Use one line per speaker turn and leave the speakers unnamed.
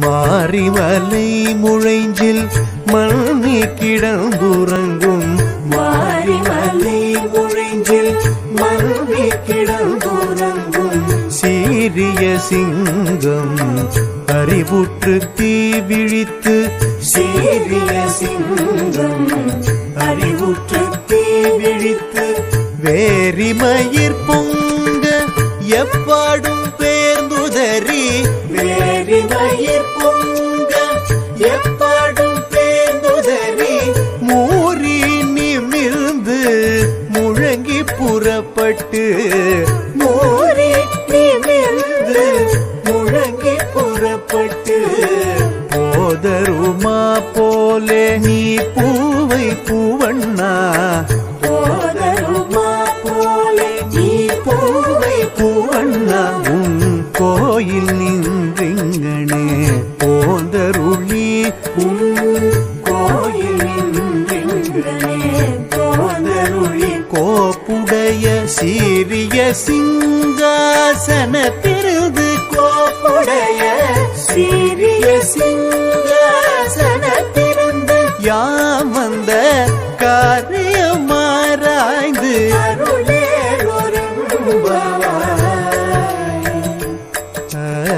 மாரிமலை முழைஞ்சில் மண்ணி கிடந்துறங்கும். மாரிமலை முழைஞ்சில் மண்ணி கிடந்துறங்கும். சீரிய சிங்கம் அறிவுற்று தீ விழித்து. சீரிய சிங்கம் அறிவுற்று தீ விழித்து. வேரிமயிர் பொங்க எப்பாடும் பேர்ந்துதறி வேரிமயிர் பொங்க எப்பாடும் பேர்ந்துதறி மூறி நிமிர்ந்து முழங்கி புறப்பட்டு மூறி நிமிர்ந்து முழங்கி புறப்பட்டு போதருமா போலே நீ பூவை பூவண்ணா கோயில் நின்றிங்கனே போந்தருளி. கோயில் நின்றிங்கனே போந்தருளி. கோப்புடைய சீரிய சிங்காசன பெருது கோப்புடைய சீரிய சிங்காசன திறந்து யாமந்த காரியமாராய்ந்து அருளே ஒரு